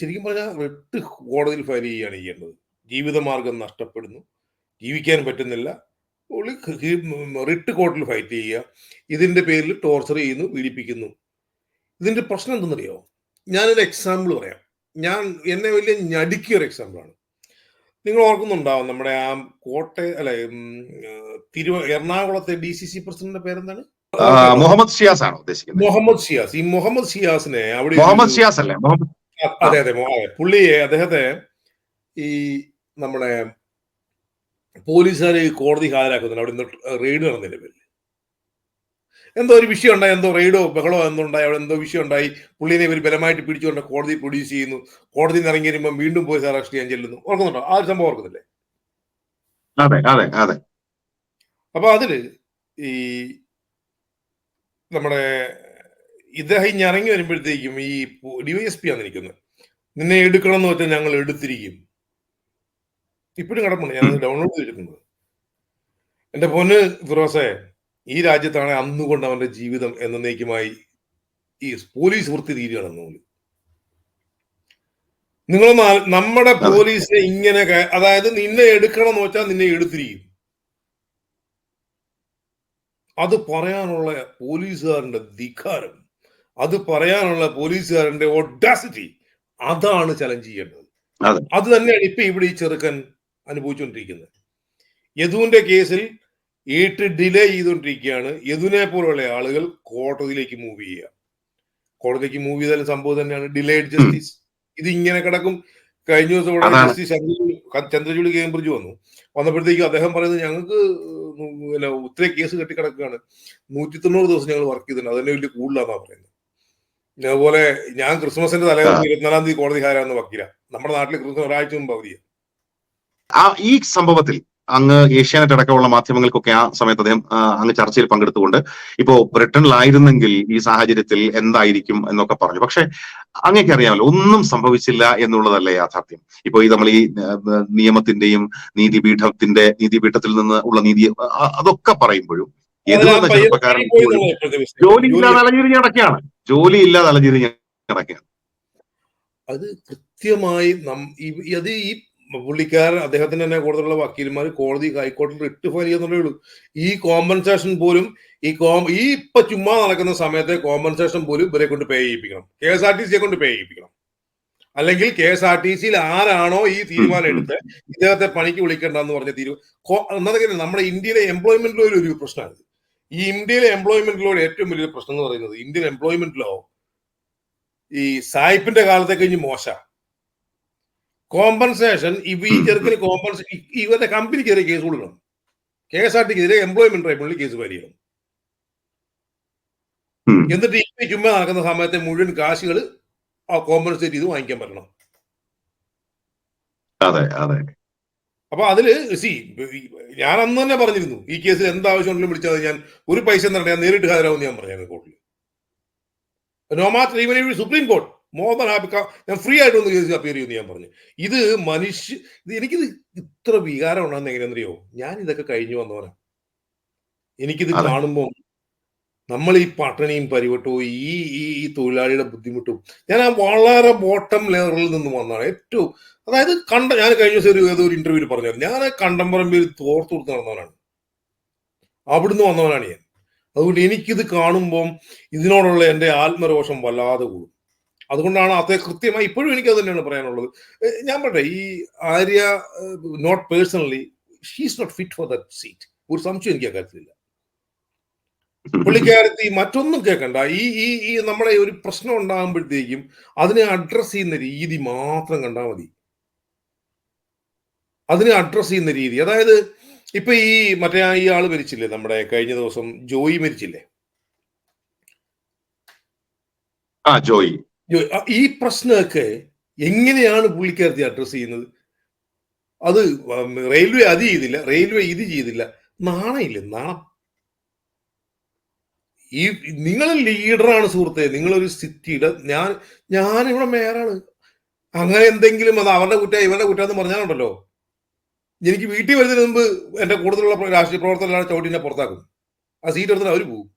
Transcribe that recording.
ശരിക്കും പറഞ്ഞാൽ റിട്ട് കോടതിയിൽ ഫയൽ ചെയ്യുകയാണ് ചെയ്യേണ്ടത്. ജീവിതമാർഗം നഷ്ടപ്പെടുന്നു. ജീവിക്കാൻ പറ്റുന്നില്ല. റിട്ട് കോർട്ടിൽ ഫൈറ്റ് ചെയ്യുക. ഇതിന്റെ പേരിൽ ടോർച്ചർ ചെയ്യുന്നു പീഡിപ്പിക്കുന്നു. ഇതിന്റെ പ്രശ്നം എന്തെന്നറിയോ? ഞാനൊരു എക്സാമ്പിൾ പറയാം. ഞാൻ എന്നെ വലിയ ഞടുക്കിയ ഒരു എക്സാമ്പിളാണ് നിങ്ങൾ ഓർക്കുന്നുണ്ടാവും നമ്മുടെ ആ കോട്ടയ അല്ലെ തിരുവ എറണാകുളത്തെ ഡി സി സി പ്രസിഡന്റിന്റെ പേരെന്താണ്? മുഹമ്മദ് ഷിയാസ് ആണ് ഉദ്ദേശിക്കുന്നത്. മുഹമ്മദ് ഷിയാസ്. ഈ മുഹമ്മദ് ഷിയാസിനെ അവിടെ മുഹമ്മദ് ഷിയാസ് അല്ലേ? അതെ അതെ അതെ. പുള്ളിയെ അദ്ദേഹത്തെ ഈ നമ്മുടെ പോലീസുകാർ കോടതി ഹാജരാക്കുന്നുണ്ട്. അവിടെ റെയ്ഡ് നടന്നില്ല പേരിൽ എന്തോ ഒരു വിഷയം ഉണ്ടായി എന്തോ റെയ്ഡോ ബഹളോ എന്തോ ഉണ്ടായി അവിടെ എന്തോ വിഷയം ഉണ്ടായി. പുള്ളിനെ ഇവർ ബലമായിട്ട് പിടിച്ചുകൊണ്ട് കോടതി പ്രൊഡ്യൂസ് ചെയ്യുന്നു. കോടതി ഇറങ്ങി വരുമ്പോൾ വീണ്ടും പോലീസ് അറസ്റ്റ് ചെയ്യാൻ ചെല്ലുന്നു. ഓർക്കുന്നുണ്ടോ? ആ ഒരു സംഭവം ഓർക്കുന്നില്ലേ? അതെ അതെ അതെ. അപ്പൊ അതിൽ ഈ നമ്മുടെ ഇദ്ദേഹം ഇനി ഇറങ്ങി വരുമ്പോഴത്തേക്കും ഈ ഡിവൈഎസ് പി ആണ് നിൽക്കുന്നത്. നിന്നെ എടുക്കണം എന്ന് വെച്ചാൽ ഞങ്ങൾ എടുത്തിരിക്കും. ഇപ്പോഴും കിടപ്പുണ്ട്. ഞാൻ ഡൗൺലോഡ് ചെയ്തിരിക്കുന്നത് എന്റെ പൊന്ന് ഫിറോസെ ഈ രാജ്യത്താണ് അന്നുകൊണ്ട് അവന്റെ ജീവിതം എന്നേക്കുമായി ഈ പോലീസ് വൃത്തി തീരുകയാണെന്ന് നിങ്ങളൊന്ന് ആ- നമ്മുടെ പോലീസിനെ ഇങ്ങനെ അതായത് നിന്നെ എടുക്കണം എന്ന് വെച്ചാൽ നിന്നെ എടുത്തിരിക്കും. അത് പറയാനുള്ള പോലീസുകാരന്റെ ധിക്കാരം. അത് പറയാനുള്ള പോലീസുകാരന്റെ ഒഡാസിറ്റി അതാണ് ചലഞ്ച് ചെയ്യേണ്ടത്. അതെ. തന്നെയാണ് ഇപ്പൊ ഇവിടെ ഈ ചെറുക്കൻ അനുഭവിച്ചുകൊണ്ടിരിക്കുന്നത്. യദുവിന്റെ കേസിൽ ഏറ്റ് ഡിലേ ചെയ്തുകൊണ്ടിരിക്കുകയാണ്. യദുവിനെ പോലുള്ള ആളുകൾ കോടതിയിലേക്ക് മൂവ് ചെയ്യുക. കോടതിക്ക് മൂവ് ചെയ്താലും സംഭവം തന്നെയാണ്. ഡിലേഡ് ജസ്റ്റിസ് ഇത് ഇങ്ങനെ കിടക്കും. കഴിഞ്ഞ ദിവസം ഇവിടെ. ജസ്റ്റിസ് ചന്ദ്രചൂഡ് ചന്ദ്രചൂഡ് കേംബ്രിഡ്ജ് വന്നു. വന്നപ്പോഴത്തേക്കും അദ്ദേഹം പറയുന്നത് ഞങ്ങൾക്ക് പിന്നെ ഒത്തിരി കേസ് കെട്ടിക്കിടക്കുകയാണ്. നൂറ്റി തൊണ്ണൂറ് ദിവസം ഞങ്ങൾ വർക്ക് ചെയ്തിട്ടുണ്ട്. അതിനെ വലിയ കൂടുതലാണെന്നാണ് പറയുന്നത്. അതുപോലെ ഞാൻ ക്രിസ്മസിന്റെ തലേദിവസം ഇരുപത്തിനാലാം തീയതി കോടതി ഹാരാന്ന് വക്കീല. നമ്മുടെ നാട്ടിൽ ക്രിസ്മസ് ഒരാഴ്ച മുമ്പ് അവധിയ. ആ ഈ സംഭവത്തിൽ അങ്ങ് ഏഷ്യാനെറ്റ് അടക്കമുള്ള മാധ്യമങ്ങൾക്കൊക്കെ ആ സമയത്ത് അദ്ദേഹം അങ്ങ് ചർച്ചയിൽ പങ്കെടുത്തുകൊണ്ട് ഇപ്പോ ബ്രിട്ടനിലായിരുന്നെങ്കിൽ ഈ സാഹചര്യത്തിൽ എന്തായിരിക്കും എന്നൊക്കെ പറഞ്ഞു. പക്ഷെ അങ്ങേക്ക് അറിയാമല്ലോ ഒന്നും സംഭവിച്ചില്ല എന്നുള്ളതല്ലേ യാഥാർത്ഥ്യം. ഇപ്പൊ ഈ നമ്മൾ ഈ നിയമത്തിന്റെയും നീതിപീഠത്തിന്റെ നീതിപീഠത്തിൽ നിന്ന് ഉള്ള നീതി അതൊക്കെ പറയുമ്പോഴും എന്ന ചെറുപ്പക്കാരൻ ജോലി ഇല്ലാതെ അലഞ്ഞിരിഞ്ഞ് നടക്കുകയാണ് ജോലി ഇല്ലാതെ അലഞ്ഞിരിഞ്ഞ് നടക്കുകയാണ് അത് കൃത്യമായി നം ഈ- അത് ഈ പുള്ളിക്കാരൻ അദ്ദേഹത്തിന് തന്നെ കൂടുതലുള്ള വക്കീൽമാർ കോടതി ഹൈക്കോടതിയിൽ റിട്ട് ഫയൽ ചെയ്യുന്നുള്ളേ ഉള്ളൂ. ഈ കോമ്പൻസേഷൻ പോലും ഈ കോം ഈ ഇപ്പൊ ചുമ്മാ നടക്കുന്ന സമയത്തെ കോമ്പൻസേഷൻ പോലും ഇവരെ കൊണ്ട് പേ ചെയ്യിപ്പിക്കണം. കെ എസ് ആർ ടി സിയെ കൊണ്ട് പേ ചെയ്യിപ്പിക്കണം. അല്ലെങ്കിൽ കെ എസ് ആർ ടി സിയിൽ ആരാണോ ഈ തീരുമാനം എടുത്ത് ഇദ്ദേഹത്തെ പണിക്ക് വിളിക്കേണ്ടെന്ന് പറഞ്ഞ തീരുമാനം നമ്മുടെ ഇന്ത്യയിലെ എംപ്ലോയ്മെന്റിലൊരു ലോ ഒരു പ്രശ്നമാണ് ഈ ഇന്ത്യയിലെ എംപ്ലോയ്മെന്റ് ലോയുടെ ഏറ്റവും വലിയൊരു പ്രശ്നം എന്ന് പറയുന്നത് ഇന്ത്യൻ എംപ്ലോയ്മെന്റ് ലോ ഈ സായിപ്പിന്റെ കാലത്തെ കഴിഞ്ഞ് മോശ കോമ്പൻസേഷൻ ഇവ ഈ ചെറുക്കിന് കോമ്പൻസേഷൻ ഇവരുടെ കമ്പനിക്കെതിരെ കേസ് കൊടുക്കണം. കെ എസ് ആർ ടിക്കെതിരെ എംപ്ലോയ്മെന്റ് ട്രൈബ്യൂണലിൽ കേസ് ഫയൽ ചെയ്യണം എന്നിട്ട് ഈ ചുമ്മാ നടക്കുന്ന സമയത്തെ മുഴുവൻ കാശുകൾ ആ കോമ്പൻസേറ്റ് ചെയ്ത് വാങ്ങിക്കാൻ പറ്റണം. അതെ അതെ. അപ്പൊ അതിൽ സി ഞാൻ അന്ന് തന്നെ പറഞ്ഞിരുന്നു ഈ കേസിൽ എന്താവശ്യമുണ്ടെങ്കിലും വിളിച്ചാൽ ഞാൻ ഒരു പൈസ തന്നെ ഞാൻ നേരിട്ട് ഹാജരാകുമെന്ന് ഞാൻ പറഞ്ഞു കോർട്ടിൽ no matter even supreme court more than happy ഞാൻ ഫ്രീ ആയിട്ട് ഒന്ന് കേസ് അപ്പിയർ ചെയ്യുമെന്ന് ഞാൻ പറഞ്ഞു. ഇത് മനുഷ്യ ഇത് എനിക്കിത് ഇത്ര വികാരം ഉണ്ടെന്ന് എങ്ങനെയാണെന്നറിയോ? ഞാൻ ഇതൊക്കെ കഴിഞ്ഞു വന്നവനാ. എനിക്കിത്. കാണുമ്പോൾ നമ്മൾ ഈ പട്ടിണിയും പരിവട്ടവും ഈ ഈ ഈ തൊഴിലാളിയുടെ ബുദ്ധിമുട്ടും ഞാൻ ആ വളരെ ബോട്ടം ലെവറിൽ നിന്ന് വന്നതാണ്. ഏറ്റവും അതായത് കണ്ട ഞാൻ കഴിഞ്ഞ ദിവസം ഒരു ഏതോ ഒരു ഇന്റർവ്യൂവിൽ പറഞ്ഞായിരുന്നു. ഞാൻ കണ്ടംപറമ്പിൽ തോർത്തു നടന്നവനാണ്. അവിടുന്ന് വന്നവനാണ് ഞാൻ. അതുകൊണ്ട് എനിക്കിത് കാണുമ്പം ഇതിനോടുള്ള എന്റെ ആത്മരോഷം വല്ലാതെ കൂടും. അതുകൊണ്ടാണ് അതേ കൃത്യമായി ഇപ്പോഴും എനിക്ക് അത് തന്നെയാണ് പറയാനുള്ളത്. ഞാൻ പറയട്ടെ ഈ Arya not personally she's not fit for that seat ഒരു സംശയം എനിക്ക് ആ കാര്യത്തിലില്ല. പുള്ളിക്കാരത്തി മറ്റൊന്നും കേൾക്കണ്ട ഈ ഈ ഈ നമ്മളെ ഒരു പ്രശ്നം ഉണ്ടാകുമ്പോഴത്തേക്കും അതിനെ അഡ്രസ് ചെയ്യുന്ന രീതി മാത്രം കണ്ടാൽ മതി. അതിനെ അഡ്രസ് ചെയ്യുന്ന രീതി. അതായത് ഇപ്പൊ ഈ മറ്റേ ഈ ആൾ മരിച്ചില്ലേ നമ്മുടെ കഴിഞ്ഞ ദിവസം? ജോയി മരിച്ചില്ലേ? ആ ജോയി. ജോയി ഈ പ്രശ്നമൊക്കെ എങ്ങനെയാണ് പുള്ളിക്കാരത്തി അഡ്രസ് ചെയ്യുന്നത്? അത് റെയിൽവേ അത് ചെയ്തില്ല. റെയിൽവേ ഇത് ചെയ്തില്ല. നാണയില്ലേ? നാണം ഈ നിങ്ങൾ ലീഡറാണ് സുഹൃത്തെ. നിങ്ങളൊരു സിറ്റിയുടെ ഞാൻ ഞാൻ ഇവിടെ മേയറാണ് അങ്ങനെ എന്തെങ്കിലും അത് അവരുടെ കുറ്റ ഇവരുടെ കുറ്റ എന്ന് പറഞ്ഞാലുണ്ടല്ലോ. എനിക്ക് വീട്ടിൽ വരുന്നതിന് മുമ്പ് എന്റെ കൂടുതലുള്ള രാഷ്ട്രീയ പ്രവർത്തകരാണ് ചവിട്ടിനെ പുറത്താക്കും. ആ സീറ്റ് എടുത്തിട്ട് അവർ പോകും